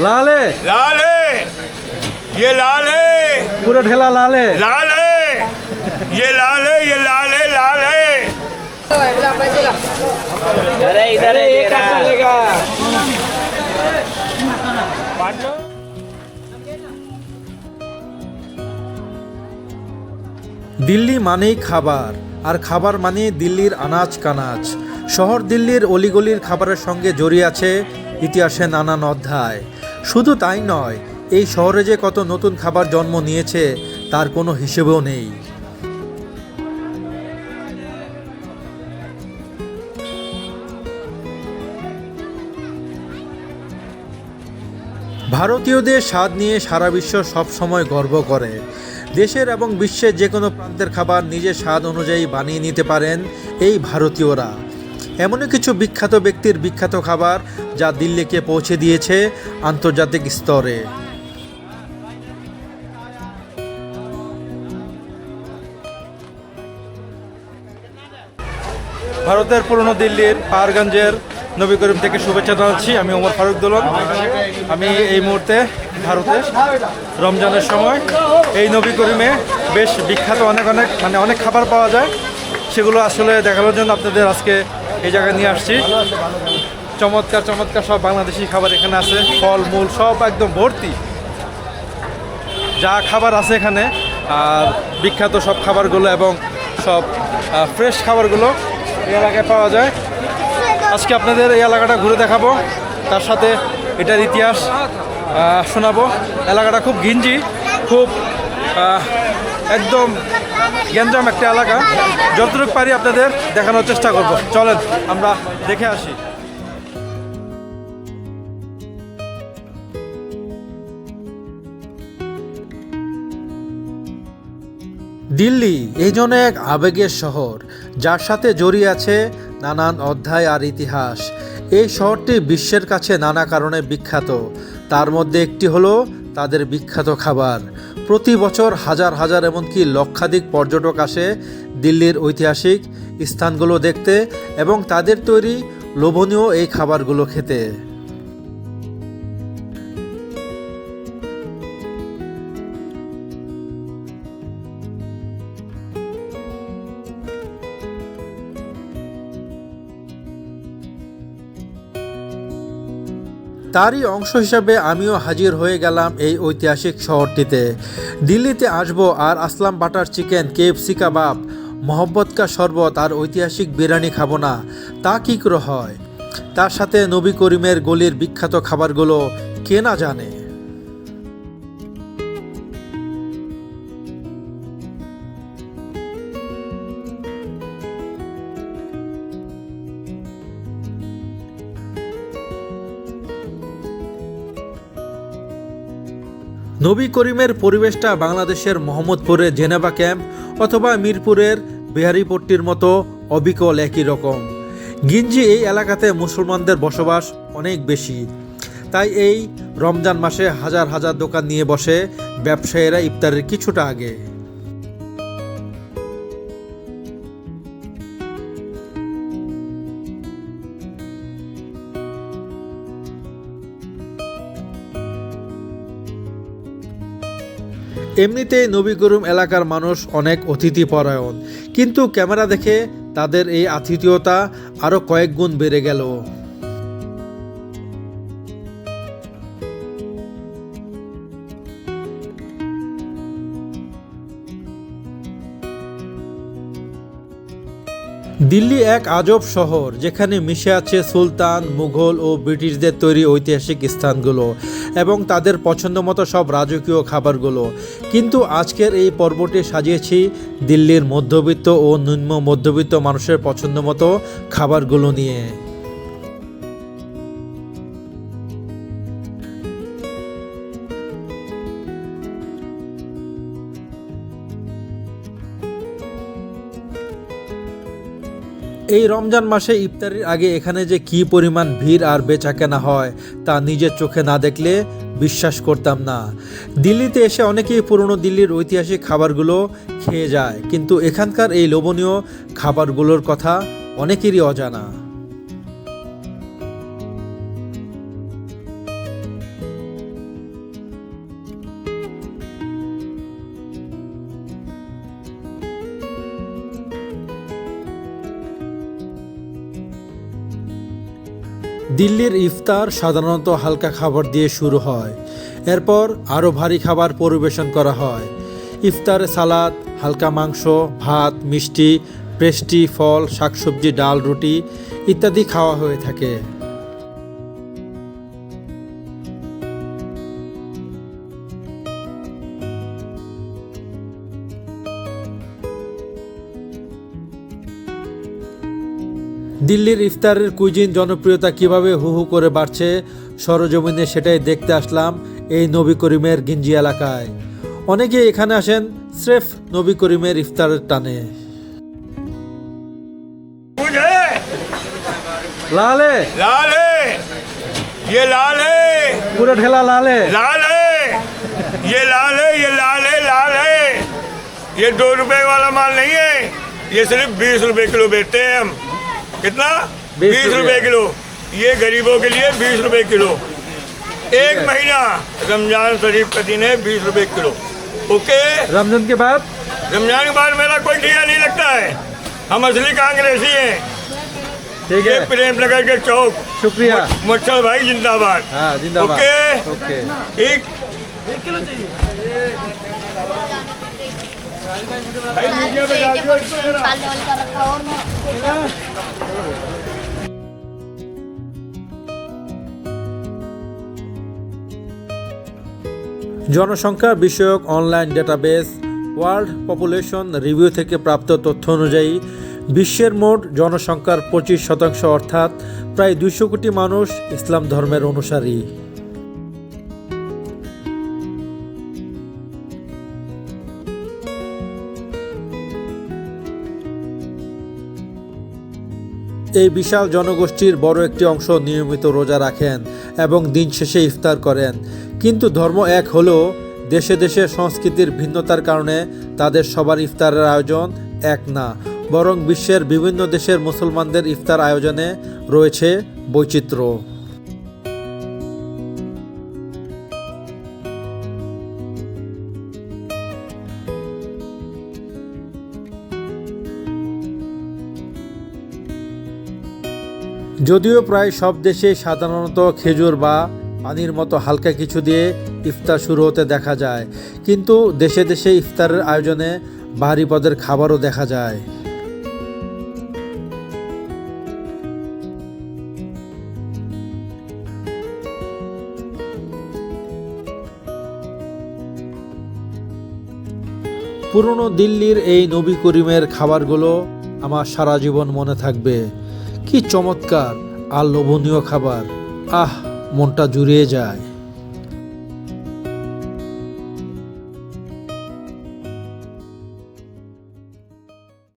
लाल है लाल है ये लाल है पूरा ठेला लाल है लाल है ये लाल है ये लाल है लाल है अरे इधर एक चलेगा দিল্লি মানেই খাবার আর খাবার মানে দিল্লির আনাজ কানাজ শহর দিল্লির অলিগলির খাবারের সঙ্গে জড়িয়ে আছে ইতিহাসে নানান অধ্যায় শুধু তাই নয়, এই শহরে যে কত নতুন খাবার জন্ম নিয়েছে, তার কোনো হিসেবেও নেই। ভারতীয়দের স্বাদ নিয়ে সারা বিশ্ব সবসময় গর্ব করে। দেশের এবং বিশ্বের যে কোনো প্রান্তের খাবার নিজের স্বাদ অনুযায়ী বানিয়ে নিতে পারেন এই ভারতীয়রা। এমনই কিছু বিখ্যাত ব্যক্তির বিখ্যাত খাবার যা দিল্লিকে পৌঁছে দিয়েছে আন্তর্জাতিক স্তরে। ভারতের পুরনো দিল্লির পাহাড়গঞ্জের নবী করিম থেকে শুভেচ্ছা জানাচ্ছি। আমি ওমর ফারুক দোলন। আমি এই মুহূর্তে ভারতে রমজানের সময়। এই নবী করিমে বেশ বিখ্যাত অনেক অনেক মানে অনেক খাবার পাওয়া যায়। সেগুলো আসলে দেখানোর জন্য আপনাদের আজকে এই জায়গায় নিয়ে আসছি। চমৎকার চমৎকার সব বাংলাদেশি খাবার এখানে আছে। ফল, মূল, সব একদম ভর্তি। যা খাবার আছে এখানে, আর বিখ্যাত সব খাবারগুলো এবং সব ফ্রেশ খাবারগুলো এই এলাকায় পাওয়া যায়। আজকে আপনাদের এই এলাকাটা ঘুরে দেখাবো। তার সাথে এটার ইতিহাস শোনাবো। এলাকাটা খুব ঘিঞ্জি, খুব একদম গ্যাঞ্জাম একটা এলাকা। যতটুকু পারি আপনাদের দেখানোর চেষ্টা করব। চলেন, আমরা দেখে আসি। দিল্লি এই জন্য এক আবেগের শহর, যার সাথে জড়িয়ে আছে নানান অধ্যায় আর ইতিহাস। এই শহরটি বিশ্বের কাছে নানা কারণে বিখ্যাত। তার মধ্যে একটি হলো তাদের বিখ্যাত খাবার প্রতি বছর হাজার হাজার এমনকি লক্ষাধিক পর্যটক আসে দিল্লির ঐতিহাসিক স্থানগুলো দেখতে এবং তাদের তৈরি লোভনীয় এই খাবারগুলো খেতে। তারই অংশ হিসাবে আমিও হাজির হয়ে গেলাম এই ঐতিহাসিক শহরটিতে। দিল্লিতে আসব আর আসলাম বাটার চিকেন, কেএফসি কাবাব। মোহব্বত কা শরবত আর ঐতিহাসিক বিরিয়ানি খাব না, তা কী করে হয়? তার সাথে নবী করিমের গলির বিখ্যাত খাবারগুলো কে না জানে? নবী করিমের পরিবেশটা বাংলাদেশের মোহাম্মদপুরের জেনেভা ক্যাম্প অথবা মিরপুরের বিহারিপট্টির মতো অবিকল একই রকম। গিঞ্জি এই এলাকাতে মুসলমানদের বসবাস অনেক বেশি। তাই এই রমজান মাসে হাজার হাজার দোকান নিয়ে বসে ব্যবসায়ীরা ইফতারের কিছুটা আগে। এমনিতেই নবী করিম এলাকার মানুষ অনেক অতিথি পরায়ণ কিন্তু ক্যামেরা দেখে তাদের এই আতিথেয়তা আরও কয়েক গুণ বেড়ে গেল। দিল্লি এক আজব শহর, যেখানে মিশে আছে সুলতান, মুঘল ও ব্রিটিশদের তৈরি ঐতিহাসিক স্থানগুলো এবং তাদের পছন্দ মতো সব রাজকীয় খাবারগুলো। কিন্তু আজকের এই পর্বটি সাজিয়েছি দিল্লির মধ্যবিত্ত ও নিম্ন মধ্যবিত্ত মানুষের পছন্দ মতো খাবারগুলো নিয়ে। এই রমজান মাসে ইফতারির আগে এখানে যে কি পরিমাণ ভিড় আর বেচা কেনা হয়, তা নিজের চোখে না দেখলে বিশ্বাস করতাম না। দিল্লিতে এসে অনেকেই পুরনো দিল্লির ঐতিহাসিক খাবারগুলো খেয়ে যায়, কিন্তু এখানকার এই লোভনীয় খাবারগুলোর কথা অনেকেরই অজানা। দিল্লির ইফতার সাধারণত হালকা খাবার দিয়ে শুরু হয়। এরপর আরও ভারী খাবার পরিবেশন করা হয়। ইফতারে, সালাদ, হালকা মাংস, ভাত, মিষ্টি, পেস্টি, ফল, শাকসবজি, ডাল, রুটি ইত্যাদি খাওয়া হয়ে থাকে। দিল্লির ইফতারের কুইজিন জনপ্রিয়তা কিভাবে হু হু করে বাড়ছে সরজমিনে সেটাই দেখতে আসলাম এই নবী করিমের গিঞ্জি এলাকায় অনেকে এখানে আসেন স্রেফ নবী করিমের ইফতারের টানে कुछ है লালে लाल है ये लाल है পুরো ঠেলা লালে लाल है ये लाल है ये लाल है लाल है ये दो रुपए वाला माल नहीं है ये सिर्फ बीस रुपए किलो बेचते हैं हम कितना? बीस रुपए। किलो। ये गरीबों के लिए बीस रुपए किलो। एक महीना रमज़ान शरीफ का दिन है बीस रुपए किलो। ओके? रमज़ान के बाद? रमज़ान के बाद मेरा कोई ठिया नहीं लगता है। हम असली कांग्रेसी हैं। ठीक है। प्रेम नगर के चौक। शुक्रिया। मच्छर भाई जिंदाबाद। हाँ जिंदाबाद। ओके? ओके। ठीक भाई मीडिया पे জনসংখ্যা বিষয়ক online database world population review থেকে প্রাপ্ত তথ্য অনুযায়ী বিশ্বের মোট জনসংখ্যার পঁচিশ শতাংশ অর্থাৎ প্রায় দুইশো কোটি মানুষ ইসলাম ধর্মের অনুসারী। এই বিশাল জনগোষ্ঠীর বড় একটি অংশ নিয়মিত রোজা রাখেন এবং দিন শেষে ইফতার করেন। কিন্তু ধর্ম এক হলেও দেশে দেশে সংস্কৃতির ভিন্নতার কারণে তাদের সবার ইফতারের আয়োজন এক না, বরং বিশ্বের বিভিন্ন দেশের মুসলমানদের ইফতার আয়োজনে রয়েছে বৈচিত্র্য। যদিও প্রায় সব দেশে সাধারণত খেজুর বা পানির মতো হালকা কিছু দিয়ে ইফতার শুরু হতে দেখা যায়, কিন্তু দেশে দেশে ইফতারের আয়োজনে ভারী পদের খাবারও দেখা যায়। পুরনো দিল্লির এই নবী করিমের খাবারগুলো আমার সারা জীবন মনে থাকবে। কি চমৎকার আর লোভনীয় খাবার। আহ মনটা জুড়িয়ে যায়।